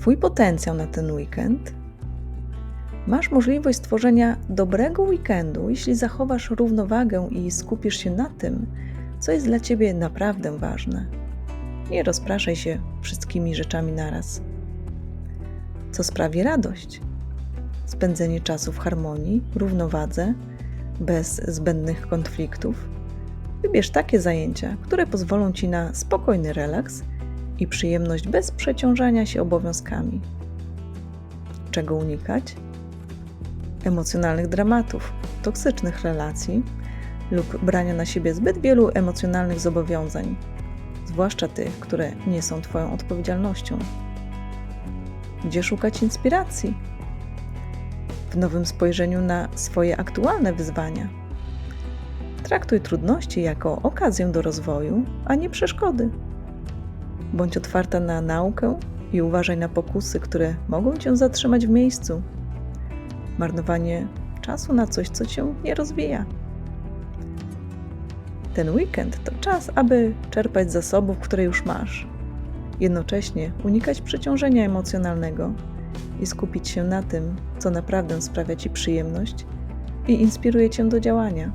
Twój potencjał na ten weekend. Masz możliwość stworzenia dobrego weekendu, jeśli zachowasz równowagę i skupisz się na tym, co jest dla Ciebie naprawdę ważne. Nie rozpraszaj się wszystkimi rzeczami naraz. Co sprawi radość? Spędzenie czasu w harmonii, równowadze, bez zbędnych konfliktów. Wybierz takie zajęcia, które pozwolą Ci na spokojny relaks i przyjemność bez przeciążania się obowiązkami. Czego unikać? Emocjonalnych dramatów, toksycznych relacji lub brania na siebie zbyt wielu emocjonalnych zobowiązań, zwłaszcza tych, które nie są Twoją odpowiedzialnością. Gdzie szukać inspiracji? W nowym spojrzeniu na swoje aktualne wyzwania. Traktuj trudności jako okazję do rozwoju, a nie przeszkody. Bądź otwarta na naukę i uważaj na pokusy, które mogą cię zatrzymać w miejscu. Marnowanie czasu na coś, co cię nie rozwija. Ten weekend to czas, aby czerpać zasobów, które już masz. Jednocześnie unikać przeciążenia emocjonalnego i skupić się na tym, co naprawdę sprawia ci przyjemność i inspiruje cię do działania.